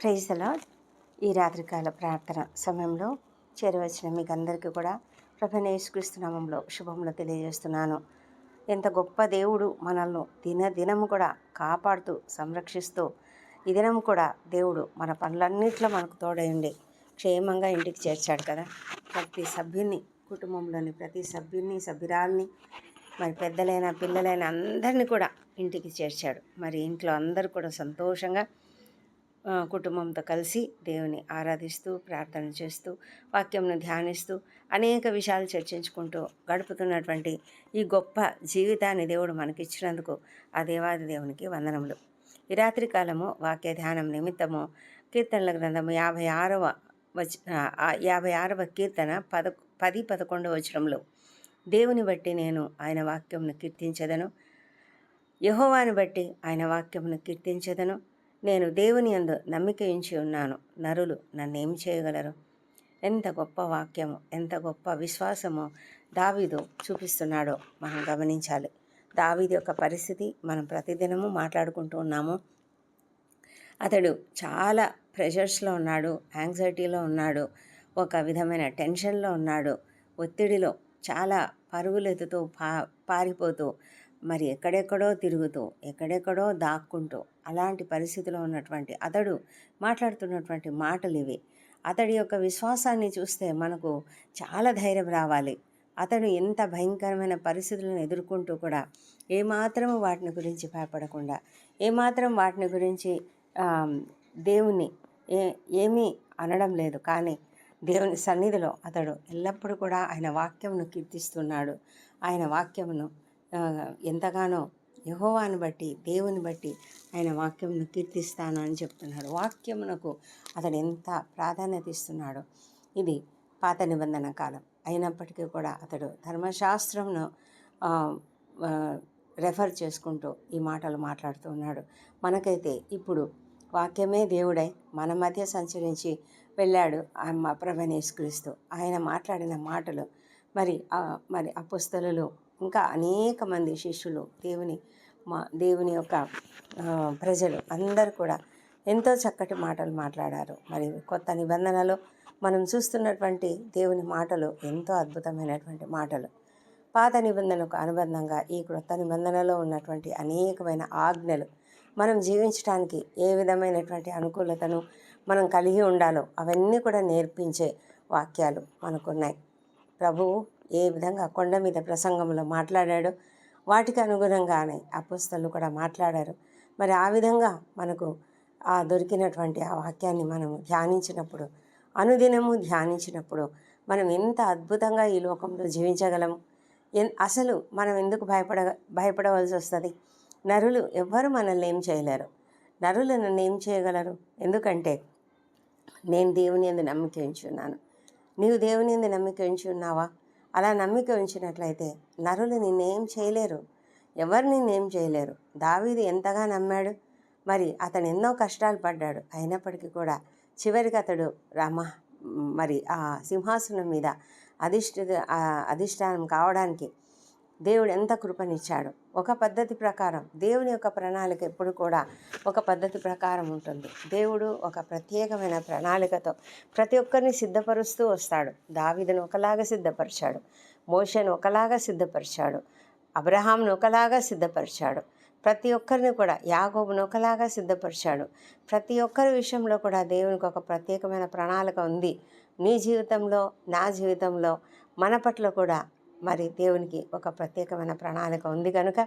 Praise అలాడ్ ఈ రాత్రికాల ప్రార్థన సమయంలో చేరవచ్చిన మీకు అందరికీ కూడా ప్రభనేసుక్రీస్తు నామంలో శుభములు తెలియజేస్తున్నాను. ఎంత గొప్ప దేవుడు మనల్ని దినదినము కూడా కాపాడుతూ సంరక్షిస్తూ ఈ దినం కూడా దేవుడు మన పనులన్నింటిలో మనకు తోడయండి క్షేమంగా ఇంటికి చేర్చాడు కదా. ప్రతి సభ్యుని కుటుంబంలోని ప్రతి సభ్యుని సభ్యురాల్ని మరి పెద్దలైన పిల్లలైన అందరినీ కూడా ఇంటికి చేర్చాడు. మరి ఇంట్లో అందరూ కూడా సంతోషంగా కుటుంబంతో కలిసి దేవుని ఆరాధిస్తూ ప్రార్థన చేస్తూ వాక్యంను ధ్యానిస్తూ అనేక విషయాలు చర్చించుకుంటూ గడుపుతున్నటువంటి ఈ గొప్ప జీవితాన్ని దేవుడు మనకిచ్చినందుకు ఆ దేవాది దేవునికి వందనములు. ఈ రాత్రి కాలము వాక్య ధ్యానం నిమిత్తము కీర్తనల గ్రంథము యాభై ఆరవ వచ యాభై ఆరవ కీర్తన పద పది పదకొండు వచనంలో దేవుని బట్టి నేను ఆయన వాక్యంను కీర్తించదను. యహోవాని బట్టి ఆయన వాక్యమును కీర్తించదను. నేను దేవుని అందు నమ్మిక ఉంచి ఉన్నాను. నరులు నన్నేం చేయగలరు? ఎంత గొప్ప వాక్యము ఎంత గొప్ప విశ్వాసము దావీదు చూపిస్తున్నాడో మనం గమనించాలి. దావీదు యొక్క పరిస్థితి మనం ప్రతిదినము మాట్లాడుకుంటూ ఉన్నాము. అతడు చాలా ప్రెషర్స్లో ఉన్నాడు యాంగ్జైటీలో ఉన్నాడు ఒక విధమైన టెన్షన్లో ఉన్నాడు ఒత్తిడిలో చాలా పరుగులెత్తుతూ పా పారిపోతూ మరి ఎక్కడెక్కడో తిరుగుతూ ఎక్కడెక్కడో దాక్కుంటూ అలాంటి పరిస్థితిలో ఉన్నటువంటి అతడు మాట్లాడుతున్నటువంటి మాటలు ఇవి. అతడి యొక్క విశ్వాసాన్ని చూస్తే మనకు చాలా ధైర్యం రావాలి. అతడు ఎంత భయంకరమైన పరిస్థితులను ఎదుర్కొంటూ కూడా ఏమాత్రము వాటిని గురించి భయపడకుండా ఏమాత్రం వాటిని గురించి దేవుని ఏ ఏమీ అనడం లేదు. కానీ దేవుని సన్నిధిలో అతడు ఎల్లప్పుడూ కూడా ఆయన వాక్యమును కీర్తిస్తున్నాడు. ఆయన వాక్యమును ఎంతగానో యహోవాను బట్టి దేవుని బట్టి ఆయన వాక్యమును కీర్తిస్తాను అని చెప్తున్నాడు. వాక్యమునకు అతడు ఎంత ప్రాధాన్యత ఇస్తున్నాడో ఇది పాత నిబంధన కాలం. అయినప్పటికీ కూడా అతడు ధర్మశాస్త్రంను రెఫర్ చేసుకుంటూ ఈ మాటలు మాట్లాడుతూ ఉన్నాడు. మనకైతే ఇప్పుడు వాక్యమే దేవుడై మన మధ్య సంచరించి వెళ్ళాడు మా ప్రభనేసుక్రీస్తు ఆయన మాట్లాడిన మాటలు మరి మరి అపుస్తలు ఇంకా అనేక మంది శిష్యులు దేవుని మా దేవుని యొక్క ప్రజలు అందరూ కూడా ఎంతో చక్కటి మాటలు మాట్లాడారు. మరి కొత్త నిబంధనలో మనం చూస్తున్నటువంటి దేవుని మాటలు ఎంతో అద్భుతమైనటువంటి మాటలు. పాత నిబంధనకు అనుబంధంగా ఈ క్రొత్త నిబంధనలో ఉన్నటువంటి అనేకమైన ఆజ్ఞలు మనం జీవించడానికి ఏ విధమైనటువంటి అనుకూలతను మనం కలిగి ఉండాలో అవన్నీ కూడా నేర్పించే వాక్యాలు మనకున్నాయి. ప్రభువు ఏ విధంగా కొండ మీద ప్రసంగంలో మాట్లాడాడో వాటికి అనుగుణంగానే అపుస్తలు కూడా మాట్లాడారు. మరి ఆ విధంగా మనకు ఆ దొరికినటువంటి ఆ వాక్యాన్ని మనము ధ్యానించినప్పుడు అనుదినము ధ్యానించినప్పుడు మనం ఎంత అద్భుతంగా ఈ లోకంలో జీవించగలము? ఎన్ అసలు మనం ఎందుకు భయపడ భయపడవలసి వస్తుంది? నరులు ఎవ్వరు మనల్ని ఏం చేయలేరు. నరులు నన్ను ఏం చేయగలరు? ఎందుకంటే నేను దేవుని ఎందు నమ్మిక ఉంచి ఉన్నాను నీవు దేవుని ఎందు నమ్మిక ఉంచి ఉన్నావా అలా నమ్మిక ఉంచినట్లయితే నరులు నిన్నేం చేయలేరు. ఎవరు నిన్నేం చేయలేరు? దావీదు ఎంతగా నమ్మాడు? మరి అతను ఎన్నో కష్టాలు పడ్డాడు. అయినప్పటికీ కూడా చివరికి అతడు రామ మరి ఆ సింహాసనం మీద అధిష్ఠ అధిష్టానం కావడానికి దేవుడు ఎంత కృపనిచ్చాడు. ఒక పద్ధతి ప్రకారం దేవుని యొక్క ప్రణాళిక ఎప్పుడు కూడా ఒక పద్ధతి ప్రకారం ఉంటుంది. దేవుడు ఒక ప్రత్యేకమైన ప్రణాళికతో ప్రతి ఒక్కరిని సిద్ధపరుస్తూ వస్తాడు. దావిదను ఒకలాగా సిద్ధపరిచాడు. మోషను ఒకలాగా సిద్ధపరిచాడు. అబ్రహాంను ఒకలాగా సిద్ధపరిచాడు. ప్రతి ఒక్కరిని కూడా యాగోబును ఒకలాగా సిద్ధపరిచాడు. ప్రతి ఒక్కరి విషయంలో కూడా దేవునికి ఒక ప్రత్యేకమైన ప్రణాళిక ఉంది. నీ జీవితంలో నా జీవితంలో మన పట్ల కూడా మరి దేవునికి ఒక ప్రత్యేకమైన ప్రణాళిక ఉంది కనుక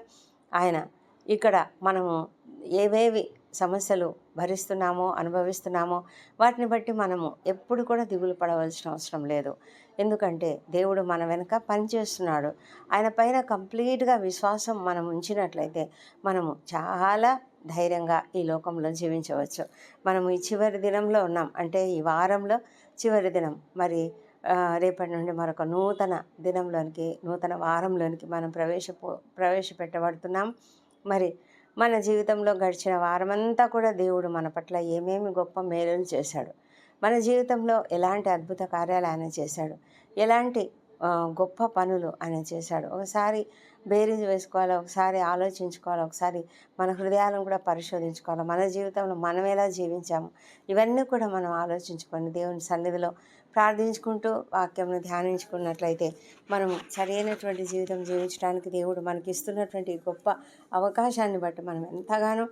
ఆయన ఇక్కడ మనము ఏవేవి సమస్యలు భరిస్తున్నామో అనుభవిస్తున్నామో వాటిని బట్టి మనము ఎప్పుడు కూడా దిగులు పడవలసిన అవసరం లేదు. ఎందుకంటే దేవుడు మన వెనుక పనిచేస్తున్నాడు. ఆయన పైన కంప్లీట్గా విశ్వాసం మనం ఉంచినట్లయితే మనము చాలా ధైర్యంగా ఈ లోకంలో జీవించవచ్చు. మనము ఈ చివరి దినంలో ఉన్నాం. అంటే ఈ వారంలో చివరి దినం. మరి రేపటి నుండి మరొక నూతన దినంలోనికి నూతన వారంలోనికి మనం ప్రవేశపో ప్రవేశపెట్టబడుతున్నాం. మరి మన జీవితంలో గడిచిన వారమంతా కూడా దేవుడు మన పట్ల ఏమేమి గొప్ప మేలులు చేశాడు మన జీవితంలో ఎలాంటి అద్భుత కార్యాలు ఆయన చేశాడు ఎలాంటి గొప్ప పనులు ఆయన చేశాడు. ఒకసారి బేరీజ్ వేసుకోవాలి? ఒకసారి ఆలోచించుకోవాలి? ఒకసారి మన హృదయాలను కూడా పరిశోధించుకోవాలి? మన జీవితంలో మనం ఎలా జీవించాము? ఇవన్నీ కూడా మనం ఆలోచించుకొని దేవుని సన్నిధిలో ప్రార్థించుకుంటూ వాక్యంను ధ్యానించుకున్నట్లయితే మనం సరైనటువంటి జీవితం జీవించడానికి దేవుడు మనకి ఇస్తున్నటువంటి గొప్ప అవకాశాన్ని బట్టి మనం ఎంతగానో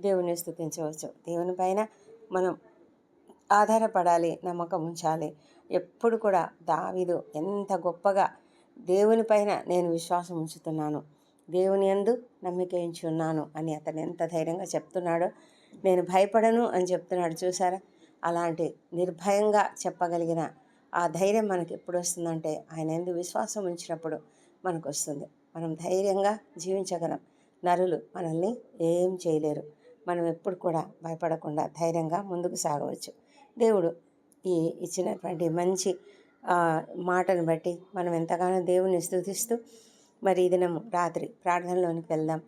దేవుని స్థుతించవచ్చు. దేవుని పైన మనం ఆధారపడాలి నమ్మకం ఉంచాలి. ఎప్పుడు కూడా దావిదు ఎంత గొప్పగా దేవుని పైన నేను విశ్వాసం ఉంచుతున్నాను. దేవుని యందు నమ్మకించి ఉన్నాను అని అతను ఎంత ధైర్యంగా చెప్తున్నాడో నేను భయపడను అని చెప్తున్నాడు చూసారా? అలాంటి నిర్భయంగా చెప్పగలిగిన ఆ ధైర్యం మనకి ఎప్పుడు వస్తుందంటే ఆయన ఎందు విశ్వాసం ఉంచినప్పుడు మనకు వస్తుంది. మనం ధైర్యంగా జీవించగలం. నరులు మనల్ని ఏం చేయలేరు. మనం ఎప్పుడు కూడా భయపడకుండా ధైర్యంగా ముందుకు సాగవచ్చు. దేవుడు ఈ ఇచ్చినటువంటి మంచి మాటను బట్టి మనం ఎంతగానో దేవుని స్థుతిస్తూ మరి ఈ దినము రాత్రి ప్రార్థనలోనికి వెళ్దాం.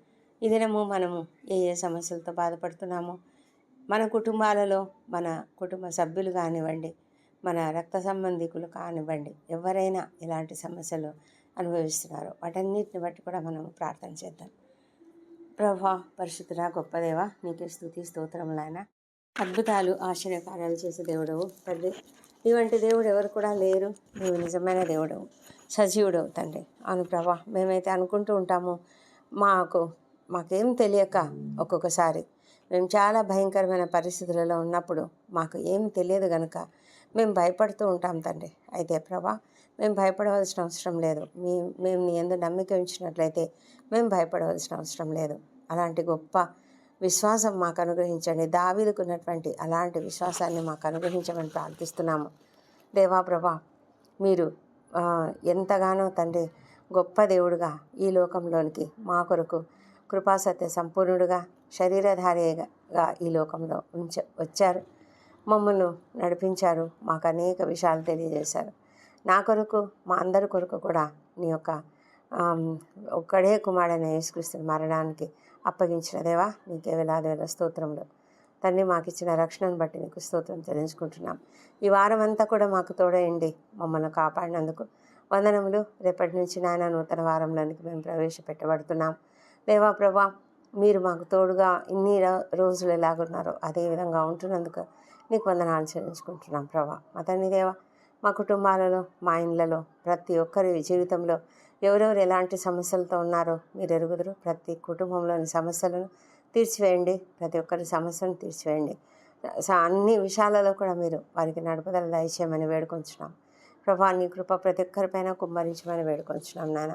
ఈ దినము మనము ఏ ఏ సమస్యలతో బాధపడుతున్నామో మన కుటుంబాలలో మన కుటుంబ సభ్యులు కానివ్వండి మన రక్త సంబంధికులు కానివ్వండి ఎవరైనా ఇలాంటి సమస్యలు అనుభవిస్తున్నారో వాటన్నిటిని బట్టి కూడా మనం ప్రార్థన చేద్దాం. ప్రభా పరిశుద్ధురా గొప్పదేవా నీకే స్థుతి స్తోత్రములైన అద్భుతాలు ఆశ్చర్యకార్యాలు చేసే దేవుడవు. పెద్ద ఇవంటి దేవుడు ఎవరు కూడా లేరు. నీవు నిజమైన దేవుడవు. సజీవుడవు తండ్రి. అవును ప్రభా మేమైతే అనుకుంటూ ఉంటాము మాకు మాకేం తెలియక ఒక్కొక్కసారి. మేము చాలా భయంకరమైన పరిస్థితులలో ఉన్నప్పుడు మాకు ఏం తెలియదు కనుక మేము భయపడుతూ ఉంటాం తండ్రి. అయితే ప్రభా మేము భయపడవలసిన అవసరం లేదు. మీ మేము నీ ఎందు నమ్మిక ఉంచినట్లయితే మేము భయపడవలసిన అవసరం లేదు. అలాంటి గొప్ప విశ్వాసం మాకు అనుగ్రహించండి. దావీదుకున్నటువంటి అలాంటి విశ్వాసాన్ని మాకు అనుగ్రహించమని ప్రార్థిస్తున్నాము. దేవా ప్రభా మీరు ఎంతగానో తండ్రి గొప్ప దేవుడుగా ఈ లోకంలోనికి మా కొరకు కృపాసత్య సంపూర్ణుడుగా శరీరధారిగా ఈ లోకంలో ఉంచ వచ్చారు. మమ్మల్ని నడిపించారు. మాకు అనేక విషయాలు తెలియజేశారు. నా కొరకు మా అందరి కొరకు కూడా నీ యొక్క ఒక్కడే కుమారుడైన యేసుక్రీస్తుని మరణానికి అప్పగించిన దేవా నీకే వేలాది వేల స్తోత్రములు తండ్రి మాకు ఇచ్చిన రక్షణను బట్టి నీకు స్తోత్రం చెల్లించుకుంటున్నాం. ఈ వారం అంతా కూడా మాకు తోడయండి. మమ్మల్ని కాపాడినందుకు వందనములు. రేపటి నుంచి నాయన నూతన వారంలోనికి మేము ప్రవేశపెట్టబడుతున్నాం. దేవా ప్రభా మీరు మాకు తోడుగా ఇన్ని రోజులు ఎలాగున్నారో అదే విధంగా ఉంటున్నందుకు నీకు వందనాలు చెల్లించుకుంటున్నాం ప్రభా. మా తండ్రి దేవా మా కుటుంబాలలో మా ఇండ్లలో ప్రతి ఒక్కరి జీవితంలో ఎవరెవరు ఎలాంటి సమస్యలతో ఉన్నారో మీరు ఎరుగుదురు. ప్రతి కుటుంబంలోని సమస్యలను తీర్చివేయండి. ప్రతి ఒక్కరి సమస్యను తీర్చివేయండి. స- అన్ని విషయాలలో కూడా మీరు వారికి నడుపుదల దయచేయమని వేడుకొంచున్నాం. ప్రభా నీ కృప ప్రతి ఒక్కరిపైన కుమ్మరించమని వేడుకొంచున్నాం నాన్న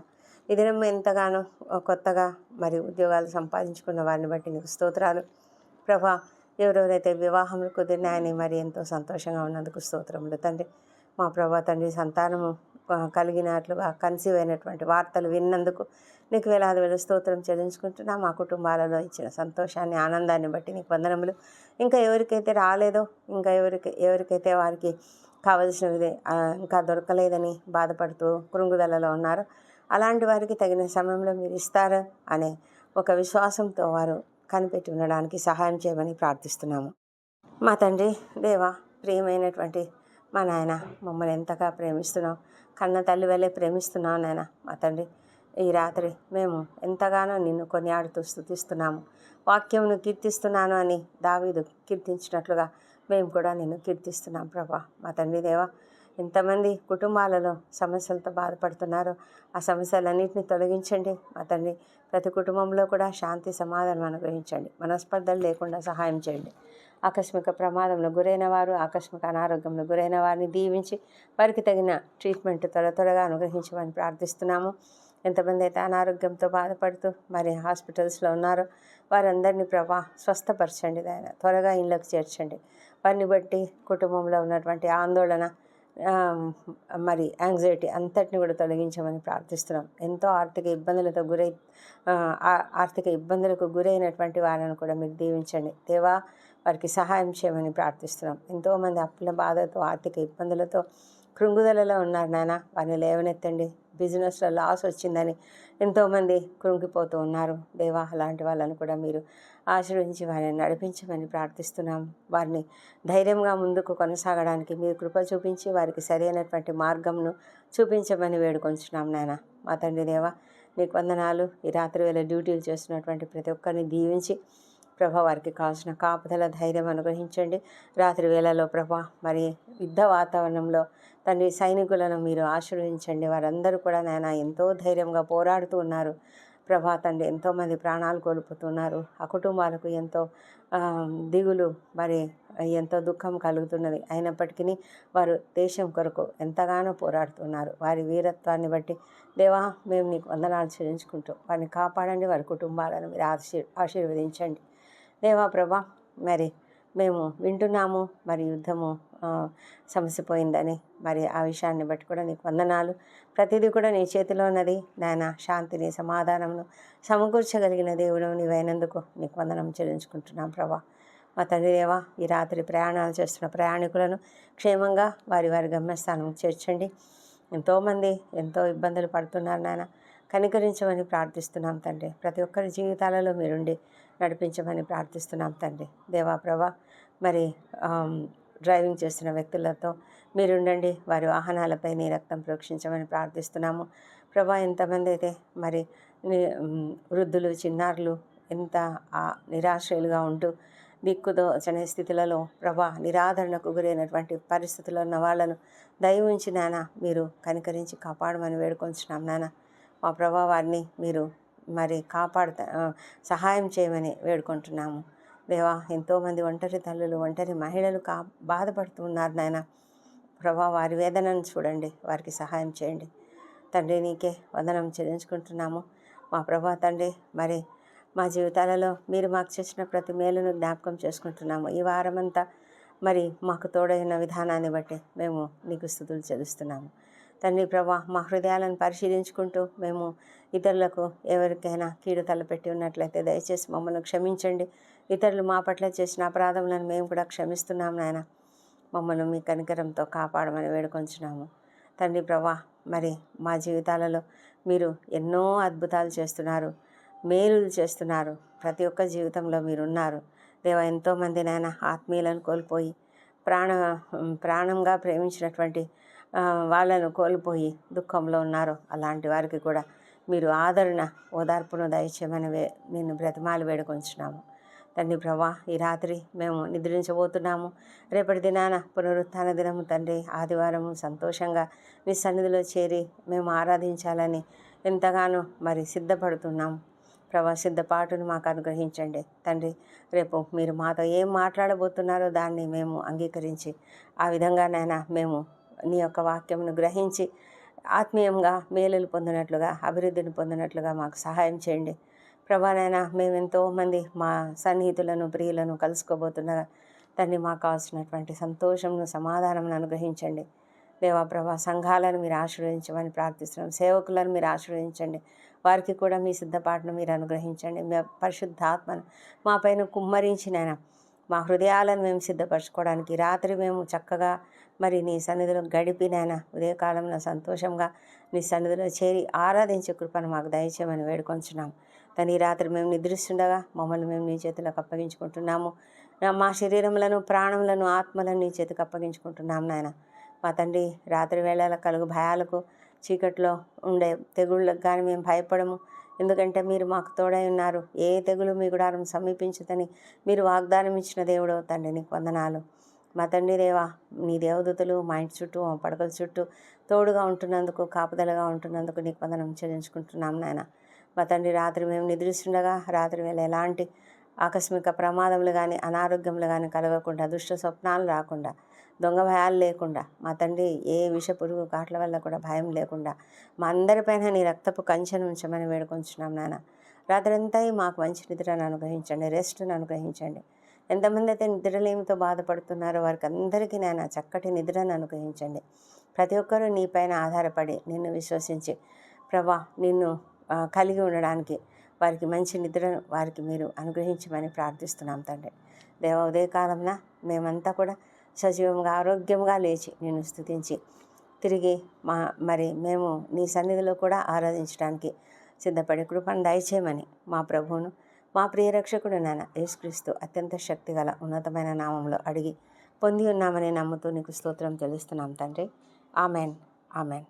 ఈ దినం ఎంతగానో కొత్తగా మరి ఉద్యోగాలు సంపాదించుకున్న వారిని బట్టి నీకు స్తోత్రాలు. ప్రభా ఎవరెవరైతే వివాహములు కుదిరినాయని మరి ఎంతో సంతోషంగా ఉన్నందుకు స్తోత్రములు తండ్రి. మా ప్రభా తండ్రి సంతానము కలిగినట్లుగా కన్సీవ్ అయినటువంటి వార్తలు విన్నందుకు నీకు వేలాది వేల స్తోత్రం చెల్లించుకుంటున్నా. మా కుటుంబాలలో ఇచ్చిన సంతోషాన్ని ఆనందాన్ని బట్టి నీకు వందనములు. ఇంకా ఎవరికైతే రాలేదో ఇంకా ఎవరికి ఎవరికైతే వారికి కావలసినవి ఇంకా దొరకలేదని బాధపడుతూ కృంగుదలలో ఉన్నారో అలాంటి వారికి తగిన సమయంలో మీరు ఇస్తారు అనే ఒక విశ్వాసంతో వారు కనిపెట్టి ఉండడానికి సహాయం చేయమని ప్రార్థిస్తున్నాము. మా తండ్రి దేవా ప్రియమైనటువంటి మా నాయన మమ్మల్ని ఎంతగా ప్రేమిస్తున్నావు. కన్న తల్లి వల్లే ప్రేమిస్తున్నావు నాయన మా తండ్రి. ఈ రాత్రి మేము ఎంతగానో నిన్ను కొనియాడుతూ స్థుతిస్తున్నాము వాక్యమును కీర్తిస్తున్నాను అని దావీదు కీర్తించినట్లుగా మేము కూడా నిన్ను కీర్తిస్తున్నాం ప్రభా మా తండ్రి దేవా. ఎంతమంది కుటుంబాలలో సమస్యలతో బాధపడుతున్నారో ఆ సమస్యలన్నింటినీ తొలగించండి మా తండ్రి. ప్రతి కుటుంబంలో కూడా శాంతి సమాధానం అనుగ్రహించండి. మనస్పర్ధలు లేకుండా సహాయం చేయండి. ఆకస్మిక ప్రమాదంలో గురైన వారు ఆకస్మిక అనారోగ్యంలో గురైన వారిని దీవించి వారికి తగిన ట్రీట్మెంట్ త్వర త్వరగా అనుగ్రహించమని ప్రార్థిస్తున్నాము. ఎంతమంది అయితే అనారోగ్యంతో బాధపడుతూ మరి హాస్పిటల్స్లో ఉన్నారో వారందరినీ ప్రభా స్వస్థపరచండి ఆయన త్వరగా ఇళ్ళకు చేర్చండి. వారిని బట్టి కుటుంబంలో ఉన్నటువంటి ఆందోళన మరి యాంగ్జైటీ అంతటిని కూడా తొలగించమని ప్రార్థిస్తున్నాం. ఎంతో ఆర్థిక ఇబ్బందులతో గురై ఆర్థిక ఇబ్బందులకు గురైనటువంటి వారిని కూడా మీరు దీవించండి. దేవా వారికి సహాయం చేయమని ప్రార్థిస్తున్నాం. ఎంతోమంది అప్పుల బాధతో ఆర్థిక ఇబ్బందులతో కృంగుదలలో ఉన్నారు నాయన. వారిని లేవనెత్తండి. బిజినెస్లో లాస్ వచ్చిందని ఎంతోమంది కృంగిపోతూ ఉన్నారు. దేవా అలాంటి వాళ్ళని కూడా మీరు ఆశీర్వదించి వారిని నడిపించమని ప్రార్థిస్తున్నాం. వారిని ధైర్యంగా ముందుకు కొనసాగడానికి మీరు కృప చూపించి వారికి సరైనటువంటి మార్గంను చూపించమని వేడుకొంచున్నాం నాయన. మా తండ్రి దేవా నీకు వందనాలు. ఈ రాత్రి వేళ డ్యూటీలు చేస్తున్నటువంటి ప్రతి ఒక్కరిని దీవించి ప్రభా వారికి కావాల్సిన కాపుదల ధైర్యం అనుగ్రహించండి. రాత్రి వేళలో ప్రభా మరి యుద్ధ వాతావరణంలో తండ్రి సైనికులను మీరు ఆశీర్వదించండి. వారందరూ కూడా నాయన ఎంతో ధైర్యంగా పోరాడుతూ ఉన్నారు. ప్రభా తండ్రి ఎంతోమంది ప్రాణాలు కోల్పోతున్నారు. ఆ కుటుంబాలకు ఎంతో దిగులు మరి ఎంతో దుఃఖం కలుగుతున్నది. అయినప్పటికీ వారు దేశం కొరకు ఎంతగానో పోరాడుతున్నారు. వారి వీరత్వాన్ని బట్టి దేవా మేము నీకు వందనాలు చెల్లించుకుంటూ వారిని కాపాడండి. వారి కుటుంబాలను మీరు ఆశీర్ ఆశీర్వదించండి. దేవా ప్రభా మరి మేము వింటున్నాము మరి యుద్ధము సమస్య పోయిందని మరి ఆ విషయాన్ని బట్టి కూడా నీకు వందనాలు. ప్రతిదీ కూడా నీ చేతిలో ఉన్నది. నాయన శాంతిని సమాధానమును సమకూర్చగలిగిన దేవుడు నీవైనందుకు నీకు వందనం చెల్లించుకుంటున్నాం ప్రభా. మా తండ్రి దేవా ఈ రాత్రి ప్రయాణాలు చేస్తున్న ప్రయాణికులను క్షేమంగా వారి వారి గమ్యస్థానం చేర్చండి. ఎంతోమంది ఎంతో ఇబ్బందులు పడుతున్నారు నాయన. కనికరించమని ప్రార్థిస్తున్నాం తండ్రి. ప్రతి ఒక్కరి జీవితాలలో మీరుండి నడిపించమని ప్రార్థిస్తున్నాం తండ్రి. దేవా ప్రభా మరి డ్రైవింగ్ చేస్తున్న వ్యక్తులతో మీరుండండి వారి వాహనాలపై నీ రక్తం ప్రోక్షించమని ప్రార్థిస్తున్నాము. ప్రభా ఎంతమంది అయితే మరి ని- వృద్ధులు చిన్నారులు ఎంత నిరాశ్రయులుగా ఉంటూ దిక్కుదోచని స్థితులలో ప్రభా నిరాదరణకు గురైనటువంటి పరిస్థితుల్లో ఉన్న వాళ్ళను దయ ఉంచి నాన్న మీరు కనికరించి కాపాడమని వేడుకొంచున్నాం నాన్న మా ప్రభా వారిని మీరు మరి కాపాడుతా సహాయం చేయమని వేడుకుంటున్నాము. దేవా ఎంతోమంది ఒంటరి తల్లులు ఒంటరి మహిళలు కా బాధపడుతున్నారు నాయన. ప్రభా వారి వేదనను చూడండి వారికి సహాయం చేయండి. తండ్రి నీకే వందనం చెల్లించుకుంటున్నాము. మా ప్రభా తండ్రి మరి మా జీవితాలలో మీరు మాకు చేసిన ప్రతి మేలును జ్ఞాపకం చేసుకుంటున్నాము. ఈ వారమంతా మరి మాకు తోడైన విధానాన్ని బట్టి మేము నీకు స్థుతులు చెల్లిస్తున్నాము. తండ్రి ప్రభా మా హృదయాలను పరిశీలించుకుంటూ మేము ఇతరులకు ఎవరికైనా కీడు తలపెట్టి ఉన్నట్లయితే దయచేసి మమ్మల్ని క్షమించండి. ఇతరులు మా పట్ల చేసిన అపరాధములను మేము కూడా క్షమిస్తున్నాం నాయన. మమ్మల్ని మీ కనికరంతో కాపాడమని వేడుకొంచున్నాము. తండ్రి ప్రభా మరి మా జీవితాలలో మీరు ఎన్నో అద్భుతాలు చేస్తున్నారు మేలులు చేస్తున్నారు. ప్రతి ఒక్క జీవితంలో మీరు ఉన్నారు దేవ ఎంతోమంది నాయన ఆత్మీయులను కోల్పోయి ప్రాణ ప్రాణంగా ప్రేమించినటువంటి వాళ్ళను కోల్పోయి దుఃఖంలో ఉన్నారు. అలాంటి వారికి కూడా మీరు ఆదరణ ఓదార్పును దయచేయమని వే నేను బ్రతిమాలు వేడుకొంచున్నాము. తండ్రి ప్రభా ఈ రాత్రి మేము నిద్రించబోతున్నాము. రేపటి దినాన పునరుత్థాన దినము తండ్రి. ఆదివారము సంతోషంగా మీ సన్నిధిలో చేరి మేము ఆరాధించాలని ఎంతగానో మరి సిద్ధపడుతున్నాము. ప్రభా సిద్ధపాటును మాకు అనుగ్రహించండి. తండ్రి రేపు మీరు మాతో ఏం మాట్లాడబోతున్నారో దాన్ని మేము అంగీకరించి ఆ విధంగానైనా మేము నీ యొక్క వాక్యమును గ్రహించి ఆత్మీయంగా మేలులు పొందినట్లుగా అభివృద్ధిని పొందినట్లుగా మాకు సహాయం చేయండి. ప్రభానైనా మేము ఎంతోమంది మా సన్నిహితులను ప్రియులను కలుసుకోబోతుండగా తండ్రి మాకు కావాల్సినటువంటి సంతోషంను సమాధానమును అనుగ్రహించండి. దేవాప్రభా సంఘాలను మీరు ఆశీర్వదించమని ప్రార్థిస్తున్నాం. సేవకులను మీరు ఆశీర్వదించండి. వారికి కూడా మీ సిద్ధపాటును మీరు అనుగ్రహించండి. మీ పరిశుద్ధాత్మను మా పైన కుమ్మరించినైనా మా హృదయాలను మేము సిద్ధపరచుకోవడానికి రాత్రి మేము చక్కగా మరి నీ సన్నిధిలో గడిపినైనా? ఉదయకాలంలో సంతోషంగా నీ సన్నిధిలో చేరి ఆరాధించే కృపను మాకు దయచేయమని వేడుకొంచున్నాం. తను ఈ రాత్రి మేము నిద్రిస్తుండగా మమ్మల్ని మేము నీ చేతులకు అప్పగించుకుంటున్నాము. మా శరీరములను ప్రాణములను ఆత్మలను నీ చేతికి అప్పగించుకుంటున్నాం నాయన. మా తండ్రి రాత్రి వేళల కలుగు భయాలకు చీకట్లో ఉండే తెగుళ్ళకు కానీ మేము భయపడము. ఎందుకంటే మీరు మాకు తోడై ఉన్నారు. ఏ తెగులు మీ గుడారం సమీపించదని మీరు వాగ్దానం ఇచ్చిన దేవుడు తండ్రి. నీకు వందనాలు. మా తండ్రి దేవా నీ దేవదూతలు మా ఇంటి చుట్టూ మా పడకల చుట్టూ తోడుగా ఉంటున్నందుకు కాపుదలగా ఉంటున్నందుకు నీకు వందనం చెల్లించుకుంటున్నాం నాయన. మా తండ్రి రాత్రి మేము నిద్రిస్తుండగా రాత్రి వేళ ఎలాంటి ఆకస్మిక ప్రమాదములు కానీ అనారోగ్యములు కానీ కలగకుండా దుష్ట స్వప్నాలు రాకుండా దొంగ భయాలు లేకుండా మా తండ్రి ఏ విష పురుగు కాట్ల వల్ల కూడా భయం లేకుండా మా అందరిపైన నీ రక్తపు కంచెను ఉంచమని వేడుకొంచున్నాం నాన్న రాత్రంతా మాకు మంచి నిద్రను అనుగ్రహించండి రెస్ట్ను అనుగ్రహించండి. ఎంతమంది అయితే నిద్రలేమితో బాధపడుతున్నారో వారికి అందరికీ నాయన చక్కటి నిద్రను అనుగ్రహించండి. ప్రతి ఒక్కరూ నీపైన ఆధారపడి నిన్ను విశ్వసించి ప్రభా నిన్ను కలిగి ఉండడానికి వారికి మంచి నిద్రను వారికి మీరు అనుగ్రహించమని ప్రార్థిస్తున్నాం తండ్రి. దేవ ఉదయకాలంన మేమంతా కూడా సజీవంగా ఆరోగ్యంగా లేచి నిన్ను స్థుతించి తిరిగి మా మరి మేము నీ సన్నిధిలో కూడా ఆరాధించడానికి సిద్ధపడే కృపను దయచేయమని మా ప్రభువును మా ప్రియరక్షకుడు నాన్న యేసుక్రీస్తు అత్యంత శక్తిగల ఉన్నతమైన నామంలో అడిగి పొంది ఉన్నామని నమ్ముతూ నీకు స్తోత్రం తెలుస్తున్నాం తండ్రి. ఆమెన్. ఆమెన్.